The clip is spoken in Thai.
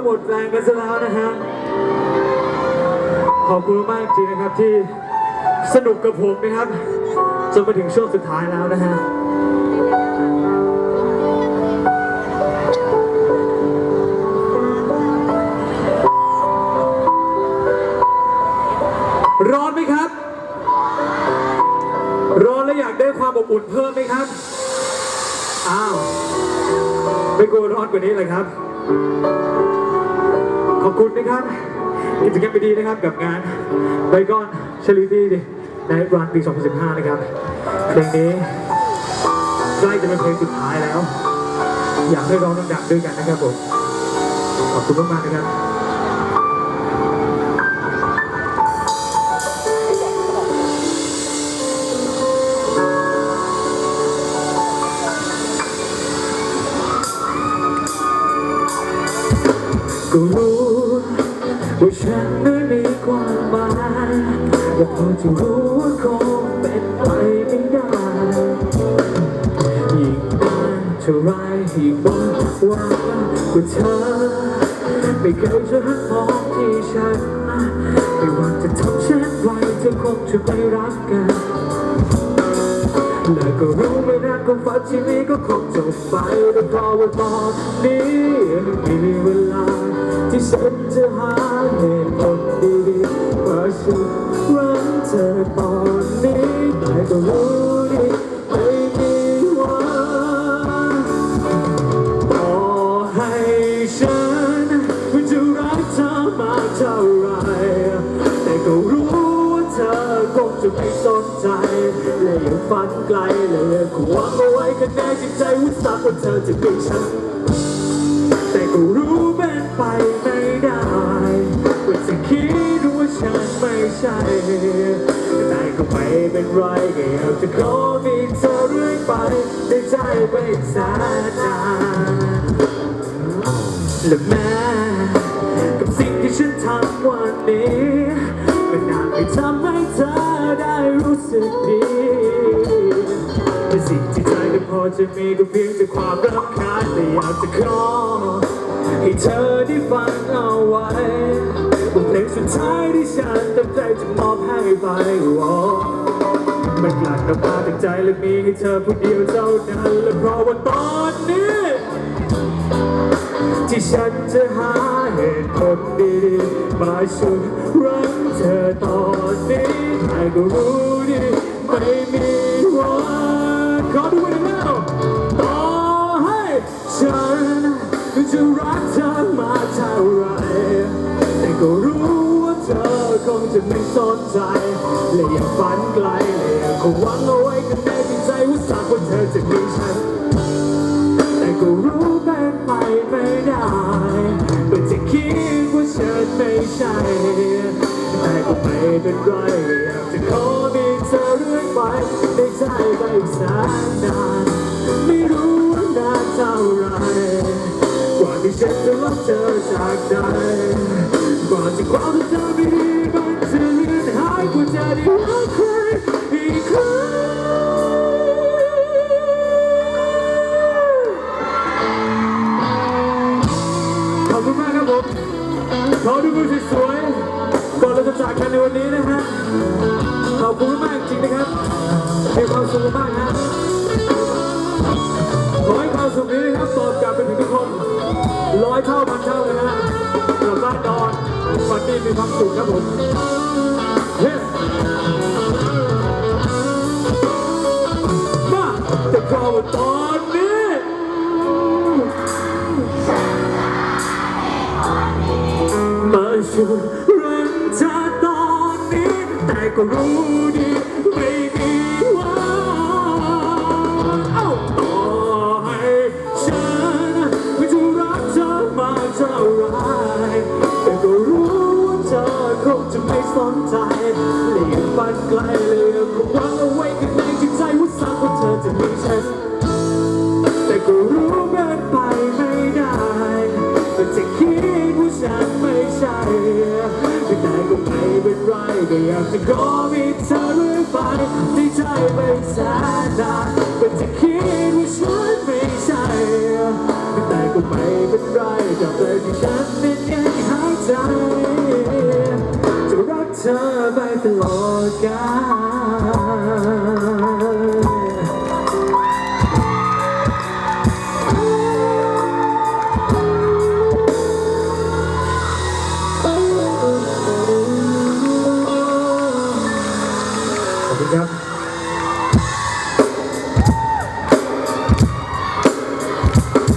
จะหมดแรงกันซะแล้วนะฮะ ขอบคุณมากจริงนะครับที่สนุกกับผมนะครับ จนมาถึงช่วงสุดท้ายแล้วนะฮะร้อนไหมครับ ร้อนแล้วอยากได้ความอบอุ่นเพิ่มไหมครับ อ้าว ไม่กลัวร้อนกว่านี้เลยครับ ขอบคุณนะครับ กิจกรรมดีๆนะครับกับงานไบกอนชลิตี้ในรันปี 2015 นะครับเพลงนี้ใกล้จะเป็นเพลงสุดท้ายแล้ว อยากให้ร้องดังๆด้วยกันนะครับผมขอบคุณมากๆนะครับ ก็รู้ว่าฉันไม่มีความหมายและพอจะรู้ว่าคงเป็นไปไม่ได้ยิ่งนานเท่าไรยิ่งบอกว่าว่าเธอ ไม่เคยจะหันมองที่ฉัน ไม่ว่าจะทำเช่นไรเธอคงจะไม่รักกันและก็รู้ไม่นานความฝันที่มีก็คงจบไปแต่พราะว่าตอนนี้ยังมีเว ฉันจะหาเหตุผลดีๆว่าฉันรักเธอตอนนี้แต่ก็รู้ดีไม่มีวันต่อให้ฉันไม่จะรักเธอมากเท่าไรแต่ก็รู้ว่าเธอคงจะไม่สนใจและยังฝันไกลและยังหวังเอาไว้ข้างในจิตใจว่าสักวันเธอจะมีฉันแต่ก็รู้เป็นไป มันไม่ใช่ แต่ก็ไม่เป็นไรก็อยากจะขอมีเธอเรื่อยไปในใจไปอีกแสนนานและแม้กับสิ่งที่ฉันทำวันนี้ก็น่าไม่ทำให้เธอได้รู้สึกดีแต่สิ่งที่ใจก็พอจะมีก็เพียงแต่ความรำคาญแต่อยากจะขอให้เธอได้ฟังเอาไว้ บทเพลงสุดท้ายที่ฉันตั้งใจจะมอบให้ไปวอมันกลั่นออกมาจากใจและมีให้เธอผู้เดียวเท่านั้นและเพราะว่าตอนนี้ ที่ฉันจะหาเหตุผลดีๆมาช่วยรักเธอตอนนี้แต่ก็รู้ดีไม่มี คงจะไม่สนใจและยังฝันไกลและยังคงหวังเอาไว้ข้างในจิตใจว่าสักวันเธอจะมีฉัน แต่ก็รู้เป็นไปไม่ได้ก็จะคิดว่าฉันไม่ใช่ แต่ก็ไม่เป็นไรอยากจะขอมีเธอเรื่อยไปในใจไปอีกแสนนานไม่รู้ว่านานเท่าไหรกว่าที่ฉันจะรับเธอจากใจกว่าที่ความ ดูมือสวยๆก่อนเราจะจากกันในวันนี้นะฮะขอบคุณมากจริงนะครับมีความสุขมากนะขอให้ความสุขนี้นะครับตอบกลับไปถึงทุกคนร้อยเท่าพันเท่าเลยนะฮะกลับบ้านนอนวันดีมีความสุขครับผม มาช่รักเธอตอนนี้ แต่ก็รู้ดีไม่มีวันเอ้าต่อให้ฉันไม่จะรักเธอมากเท่าไรแต่ก็รู้ว่าเธอคงจะไม่สนใจและยังฝันไกลเลยคงวังเอาไว้ข้างในจิตใจว่าสักวันเธอจะมีฉัน จะได้ก็ไม่เป็นไรแต่อยากจะกอมีเธอด้วยไปที่ใจไม่แสนนานเป็นจะคิดว่าฉันไม่ใช่แต่ก็ไม่เป็นไรแต่เลยที่ฉันนั้นยังหายใจจะรักเธอไปตลอดกาล